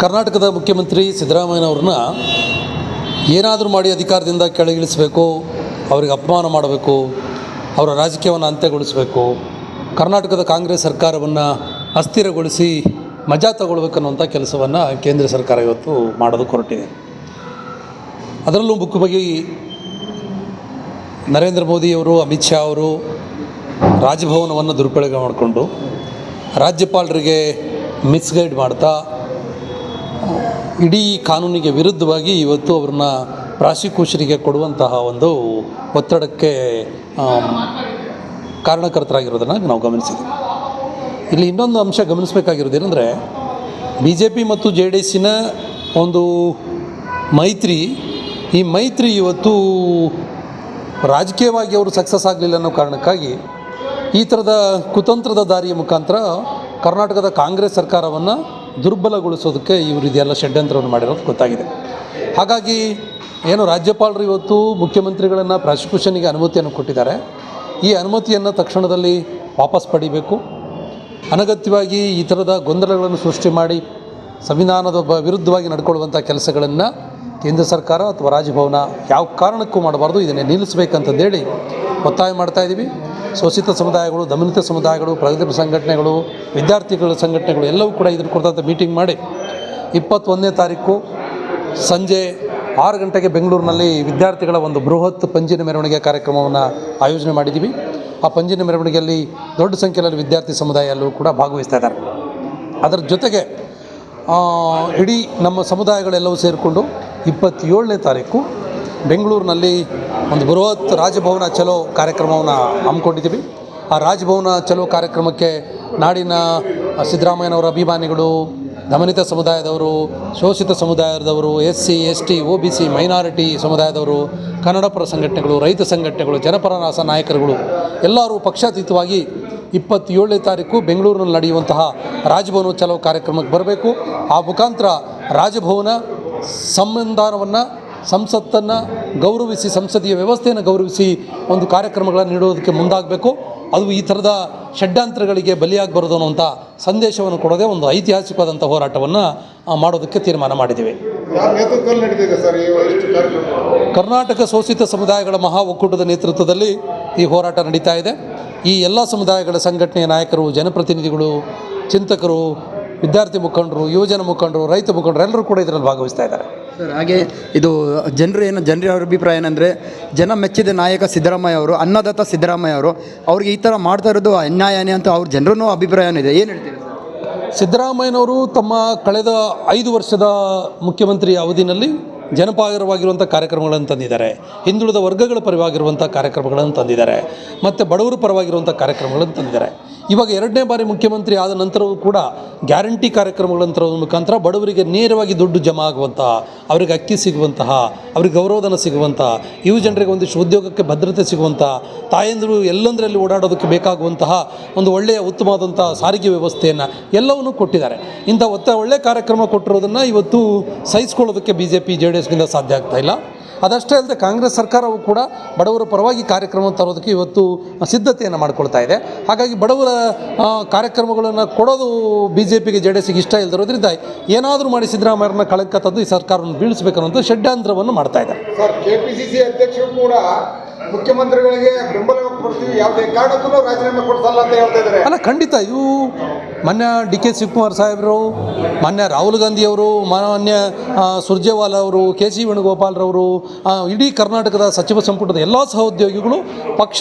ಕರ್ನಾಟಕದ ಮುಖ್ಯಮಂತ್ರಿ ಸಿದ್ದರಾಮಯ್ಯನವ್ರನ್ನ ಏನಾದರೂ ಮಾಡಿ ಅಧಿಕಾರದಿಂದ ಕೆಳಗಿಳಿಸಬೇಕು, ಅವರಿಗೆ ಅಪಮಾನ ಮಾಡಬೇಕು, ಅವರ ರಾಜಕೀಯವನ್ನು ಅಂತ್ಯಗೊಳಿಸಬೇಕು, ಕರ್ನಾಟಕದ ಕಾಂಗ್ರೆಸ್ ಸರ್ಕಾರವನ್ನು ಅಸ್ಥಿರಗೊಳಿಸಿ ಮಜಾ ತಗೊಳ್ಬೇಕನ್ನುವಂಥ ಕೆಲಸವನ್ನು ಕೇಂದ್ರ ಸರ್ಕಾರ ಇವತ್ತು ಮಾಡೋದು ಹೊರಟಿದೆ. ಅದರಲ್ಲೂ ಮುಖ್ಯವಾಗಿ ನರೇಂದ್ರ ಮೋದಿಯವರು ಅಮಿತ್ ಶಾ ಅವರು ರಾಜಭವನವನ್ನು ದುರುಪಯೋಗ ಮಾಡಿಕೊಂಡು ರಾಜ್ಯಪಾಲರಿಗೆ ಮಿಸ್ಗೈಡ್ ಮಾಡ್ತಾ ಇಡೀ ಕಾನೂನಿಗೆ ವಿರುದ್ಧವಾಗಿ ಇವತ್ತು ಅವ್ರನ್ನ ಪ್ರಾಸಿಕ್ಯೂಷನಿಗೆ ಕೊಡುವಂತಹ ಒಂದು ಒತ್ತಡಕ್ಕೆ ಕಾರಣಕರ್ತರಾಗಿರೋದನ್ನು ನಾವು ಗಮನಿಸಿದ್ದೀವಿ ಇಲ್ಲಿ ಇನ್ನೊಂದು ಅಂಶ ಗಮನಿಸಬೇಕಾಗಿರೋದೇನೆಂದರೆ ಬಿ ಜೆ ಪಿ ಮತ್ತು ಜೆ ಡಿ ಎಸ್ಸಿನ ಒಂದು ಮೈತ್ರಿ, ಈ ಮೈತ್ರಿ ಇವತ್ತು ರಾಜಕೀಯವಾಗಿ ಅವರು ಸಕ್ಸಸ್ ಆಗಲಿಲ್ಲ ಅನ್ನೋ ಕಾರಣಕ್ಕಾಗಿ ಈ ಥರದ ಕುತಂತ್ರದ ದಾರಿಯ ಮುಖಾಂತರ ಕರ್ನಾಟಕದ ಕಾಂಗ್ರೆಸ್ ಸರ್ಕಾರವನ್ನು ದುರ್ಬಲಗೊಳಿಸೋದಕ್ಕೆ ಇವರು ಇದೆಲ್ಲ ಷಡ್ಯಂತ್ರವನ್ನು ಮಾಡಿರೋದು ಗೊತ್ತಾಗಿದೆ. ಹಾಗಾಗಿ ಏನು ರಾಜ್ಯಪಾಲರು ಇವತ್ತು ಮುಖ್ಯಮಂತ್ರಿಗಳನ್ನು ಪ್ರಾಸಿಕ್ಯೂಷನ್ಗೆ ಅನುಮತಿಯನ್ನು ಕೊಟ್ಟಿದ್ದಾರೆ. ಈ ಅನುಮತಿಯನ್ನು ತಕ್ಷಣದಲ್ಲಿ ವಾಪಸ್ ಪಡಿಬೇಕು. ಅನಗತ್ಯವಾಗಿ ಈ ಥರದ ಗೊಂದಲಗಳನ್ನು ಸೃಷ್ಟಿ ಮಾಡಿ ಸಂವಿಧಾನದ ವಿರುದ್ಧವಾಗಿ ನಡ್ಕೊಳ್ಳುವಂಥ ಕೆಲಸಗಳನ್ನು ಕೇಂದ್ರ ಸರ್ಕಾರ ಅಥವಾ ರಾಜಭವನ ಯಾವ ಕಾರಣಕ್ಕೂ ಮಾಡಬಾರ್ದು, ಇದನ್ನೇ ನಿಲ್ಲಿಸಬೇಕಂತಂದೇಳಿ ಒತ್ತಾಯ ಮಾಡ್ತಾ ಇದ್ದೀವಿ ಶೋಷಿತ ಸಮುದಾಯಗಳು, ದಮನಿತ ಸಮುದಾಯಗಳು, ಪ್ರಗತಿಪರ ಸಂಘಟನೆಗಳು, ವಿದ್ಯಾರ್ಥಿಗಳ ಸಂಘಟನೆಗಳು ಎಲ್ಲವೂ ಕೂಡ ಇದ್ರ ಕುರಿತಂತೆ ಮೀಟಿಂಗ್ ಮಾಡಿ ಇಪ್ಪತ್ತೊಂದನೇ ತಾರೀಕು ಸಂಜೆ ಆರು ಗಂಟೆಗೆ ಬೆಂಗಳೂರಿನಲ್ಲಿ ವಿದ್ಯಾರ್ಥಿಗಳ ಒಂದು ಬೃಹತ್ ಪಂಜಿನ ಮೆರವಣಿಗೆ ಕಾರ್ಯಕ್ರಮವನ್ನು ಆಯೋಜನೆ ಮಾಡಿದ್ದೀವಿ. ಆ ಪಂಜಿನ ಮೆರವಣಿಗೆಯಲ್ಲಿ ದೊಡ್ಡ ಸಂಖ್ಯೆಯಲ್ಲಿ ವಿದ್ಯಾರ್ಥಿ ಸಮುದಾಯಲ್ಲೂ ಕೂಡ ಭಾಗವಹಿಸ್ತಾ ಇದ್ದಾರೆ. ಅದರ ಜೊತೆಗೆ ಇಡೀ ನಮ್ಮ ಸಮುದಾಯಗಳೆಲ್ಲವೂ ಸೇರಿಕೊಂಡು ಇಪ್ಪತ್ತೇಳನೇ ತಾರೀಕು ಬೆಂಗಳೂರಿನಲ್ಲಿ ಒಂದು ಬೃಹತ್ ರಾಜಭವನ ಚಲೋ ಕಾರ್ಯಕ್ರಮವನ್ನು ಹಮ್ಮಿಕೊಂಡಿದ್ದೀವಿ. ಆ ರಾಜಭವನ ಚಲೋ ಕಾರ್ಯಕ್ರಮಕ್ಕೆ ನಾಡಿನ ಸಿದ್ದರಾಮಯ್ಯನವರ ಅಭಿಮಾನಿಗಳು, ದಮನಿತ ಸಮುದಾಯದವರು, ಶೋಷಿತ ಸಮುದಾಯದವರು S C S T O B C, minority ಸಮುದಾಯದವರು, ಕನ್ನಡಪರ ಸಂಘಟನೆಗಳು, ರೈತ ಸಂಘಟನೆಗಳು ಜನಪರ ನಾಸ ನಾಯಕರುಗಳು, ಎಲ್ಲರೂ ಪಕ್ಷಾತೀತವಾಗಿ ಇಪ್ಪತ್ತೇಳನೇ ತಾರೀಕು ಬೆಂಗಳೂರಿನಲ್ಲಿ ನಡೆಯುವಂತಹ ರಾಜಭವನ ಚಲೋ ಕಾರ್ಯಕ್ರಮಕ್ಕೆ ಬರಬೇಕು. ಆ ಮುಖಾಂತರ ರಾಜಭವನ ಸಂವಿಧಾನವನ್ನು ಸಂಸತ್ತನ್ನು ಗೌರವಿಸಿ ಸಂಸದೀಯ ವ್ಯವಸ್ಥೆಯನ್ನು ಗೌರವಿಸಿ ಒಂದು ಕಾರ್ಯಕ್ರಮಗಳನ್ನು ನೀಡೋದಕ್ಕೆ ಮುಂದಾಗಬೇಕು. ಅದು ಈ ಥರದ ಷಡ್ಯಂತ್ರಗಳಿಗೆ ಬಲಿಯಾಗಬಾರದು ಅನ್ನುವಂಥ ಸಂದೇಶವನ್ನು ಕೊಡೋದೇ ಒಂದು ಐತಿಹಾಸಿಕವಾದಂಥ ಹೋರಾಟವನ್ನು ಮಾಡೋದಕ್ಕೆ ತೀರ್ಮಾನ ಮಾಡಿದ್ದೀವಿ. ಕರ್ನಾಟಕ ಶೋಷಿತ ಸಮುದಾಯಗಳ ಮಹಾ ಒಕ್ಕೂಟದ ನೇತೃತ್ವದಲ್ಲಿ ಈ ಹೋರಾಟ ನಡೀತಾ ಇದೆ. ಈ ಎಲ್ಲ ಸಮುದಾಯಗಳ ಸಂಘಟನೆಯ ನಾಯಕರು ಜನಪ್ರತಿನಿಧಿಗಳು ಚಿಂತಕರು ವಿದ್ಯಾರ್ಥಿ ಮುಖಂಡರು ಯುವಜನ ಮುಖಂಡರು ರೈತ ಮುಖಂಡರು ಎಲ್ಲರೂ ಕೂಡ ಇದರಲ್ಲಿ ಭಾಗವಹಿಸ್ತಾ ಇದ್ದಾರೆ. ಸರ್, ಹಾಗೆ ಇದು ಜನರು ಏನು, ಜನರ ಅಭಿಪ್ರಾಯ ಏನಂದರೆ, ಜನ ಮೆಚ್ಚಿದ ನಾಯಕ ಸಿದ್ದರಾಮಯ್ಯ ಅವರು, ಅನ್ನದಾತ ಸಿದ್ದರಾಮಯ್ಯ ಅವರು, ಅವ್ರಿಗೆ ಈ ಥರ ಮಾಡ್ತಾ ಇರೋದು ಅನ್ಯಾಯನೇ ಅಂತ ಅವ್ರ ಜನರೂ ಅಭಿಪ್ರಾಯನೂ ಇದೆ ಏನು ಹೇಳ್ತೀರಿ ಸಿದ್ದರಾಮಯ್ಯನವರು ತಮ್ಮ ಕಳೆದ ಐದು ವರ್ಷದ ಮುಖ್ಯಮಂತ್ರಿ ಅವಧಿನಲ್ಲಿ ಜನಪರವಾಗಿರುವಂಥ ಕಾರ್ಯಕ್ರಮಗಳನ್ನು ತಂದಿದ್ದಾರೆ. ಹಿಂದುಳಿದ ವರ್ಗಗಳ ಪರವಾಗಿರುವಂಥ ಕಾರ್ಯಕ್ರಮಗಳನ್ನು ತಂದಿದ್ದಾರೆ. ಮತ್ತು ಬಡವರ ಪರವಾಗಿರುವಂಥ ಕಾರ್ಯಕ್ರಮಗಳನ್ನು ತಂದಿದ್ದಾರೆ. ಇವಾಗ ಎರಡನೇ ಬಾರಿ ಮುಖ್ಯಮಂತ್ರಿ ಆದ ನಂತರವೂ ಕೂಡ ಗ್ಯಾರಂಟಿ ಕಾರ್ಯಕ್ರಮಗಳಂತ ತರೋದ್ರ ಮುಖಾಂತರ ಬಡವರಿಗೆ ನೇರವಾಗಿ ದುಡ್ಡು ಜಮಾ ಆಗುವಂತಹ, ಅವರಿಗೆ ಅಕ್ಕಿ ಸಿಗುವಂತಹ, ಅವ್ರಿಗೆ ಗೌರವಧನ ಸಿಗುವಂತಹ ಯುವ ಜನರಿಗೆ ಒಂದಿಷ್ಟು ಉದ್ಯೋಗಕ್ಕೆ ಭದ್ರತೆ ಸಿಗುವಂತಹ, ತಾಯಂದಿರು ಎಲ್ಲಂದರಲ್ಲಿ ಓಡಾಡೋದಕ್ಕೆ ಬೇಕಾಗುವಂತಹ ಒಂದು ಒಳ್ಳೆಯ ಉತ್ತಮವಾದಂಥ ಸಾರಿಗೆ ವ್ಯವಸ್ಥೆಯನ್ನು ಎಲ್ಲವನ್ನೂ ಕೊಟ್ಟಿದ್ದಾರೆ. ಇಂಥ ಒತ್ತ ಒಳ್ಳೆಯ ಕಾರ್ಯಕ್ರಮ ಕೊಟ್ಟಿರೋದನ್ನು ಇವತ್ತು ಸಹಿಸ್ಕೊಳ್ಳೋದಕ್ಕೆ B J P J D ಎಸ್ಗಿಂದ ಸಾಧ್ಯ ಆಗ್ತಾ ಇಲ್ಲ. ಅದಷ್ಟೇ ಅಲ್ಲದೆ ಕಾಂಗ್ರೆಸ್ ಸರ್ಕಾರವು ಕೂಡ ಬಡವರ ಪರವಾಗಿ ಕಾರ್ಯಕ್ರಮ ತರೋದಕ್ಕೆ ಇವತ್ತು ಸಿದ್ಧತೆಯನ್ನು ಮಾಡ್ಕೊಳ್ತಾ ಇದೆ. ಹಾಗಾಗಿ ಬಡವರ ಕಾರ್ಯಕ್ರಮಗಳನ್ನು ಕೊಡೋದು ಬಿ ಜೆ ಪಿಗೆ ಜೆ ಡಿ ಎಸ್ಗೆ ಇಷ್ಟ ಇಲ್ಲದಿರೋದ್ರಿಂದ ಏನಾದರೂ ಮಾಡಿ ಸಿದ್ದರಾಮಯ್ಯರನ್ನ ಕಳಂಕ ತಂದು ಈ ಸರ್ಕಾರವನ್ನು ಬೀಳಿಸಬೇಕನ್ನುವಂಥ ಷಡ್ಯಂತ್ರವನ್ನು ಮಾಡ್ತಾ ಇದೆ ಸರ್ ಕೆಪಿಸಿಸಿ ಅಧ್ಯಕ್ಷರು ಕೂಡ ಮುಖ್ಯಮಂತ್ರಿಗಳಿಗೆ ಬೆಂಬಲ ಕೊಡ್ತೀವಿ. ಯಾವುದೇ ಕಾರಣಕ್ಕೂ ರಾಜೀನಾಮೆ ಕೊಡ್ತಲ್ಲ ಅಂತ ಹೇಳ್ತಾ ಇದ್ದಾರೆ. ಅಲ್ಲ ಖಂಡಿತ ಇದು ಮಾನ್ಯ ಡಿ ಕೆ ಶಿವಕುಮಾರ್ ಸಾಹೇಬರು, ಮಾನ್ಯ ರಾಹುಲ್ ಗಾಂಧಿಯವರು ಮಾನ್ಯ ಸುರ್ಜೇವಾಲ ಅವರು, ಕೆ ಸಿ ವೇಣುಗೋಪಾಲ್ರವರು ಇಡೀ ಕರ್ನಾಟಕದ ಸಚಿವ ಸಂಪುಟದ ಎಲ್ಲ ಸಹೋದ್ಯೋಗಿಗಳು, ಪಕ್ಷ,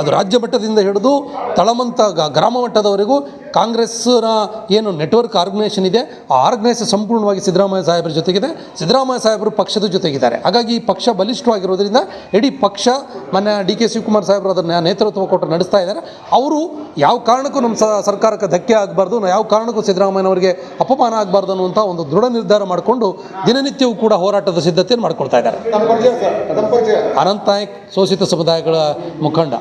ಅದು ರಾಜ್ಯ ಮಟ್ಟದಿಂದ ಹಿಡಿದು ತಳಮಂತ ಗ್ರಾಮ ಮಟ್ಟದವರೆಗೂ ಕಾಂಗ್ರೆಸ್ನ ಏನು ನೆಟ್ವರ್ಕ್ ಆರ್ಗನೈಸೇಷನ್ ಇದೆ ಆ ಆರ್ಗನೈಸೇಷನ್ ಸಂಪೂರ್ಣವಾಗಿ ಸಿದ್ದರಾಮಯ್ಯ ಸಾಹೇಬರ ಜೊತೆಗಿದೆ. ಸಿದ್ದರಾಮಯ್ಯ ಸಾಹೇಬರು ಪಕ್ಷದ ಜೊತೆಗಿದ್ದಾರೆ. ಹಾಗಾಗಿ ಈ ಪಕ್ಷ ಬಲಿಷ್ಠವಾಗಿರೋದ್ರಿಂದ ಇಡೀ ಪಕ್ಷ ಮೊನ್ನೆ ಡಿ ಕೆ ಶಿವಕುಮಾರ್ ಸಾಹೇಬರು ಅದನ್ನು ನೇತೃತ್ವ ಕೊಟ್ಟು ನಡೆಸ್ತಾ ಇದ್ದಾರೆ. ಅವರು ಯಾವ ಕಾರಣಕ್ಕೂ ನಮ್ಮ ಸರ್ಕಾರಕ್ಕೆ ಧಕ್ಕೆ ಆಗಬಾರ್ದು ಯಾವ ಕಾರಣಕ್ಕೂ ಸಿದ್ದರಾಮಯ್ಯನವರಿಗೆ ಅಪಮಾನ ಆಗಬಾರ್ದು ಅನ್ನುವಂಥ ಒಂದು ದೃಢ ನಿರ್ಧಾರ ಮಾಡಿಕೊಂಡು ದಿನನಿತ್ಯವೂ ಕೂಡ ಹೋರಾಟದ ಸಿದ್ಧತೆಯನ್ನು ಮಾಡ್ಕೊಳ್ತಾ ಇದ್ದಾರೆ. ಅನಂತ್ ನಾಯಕ್ ಶೋಷಿತ ಸಮುದಾಯಗಳ ಮುಖಂಡ.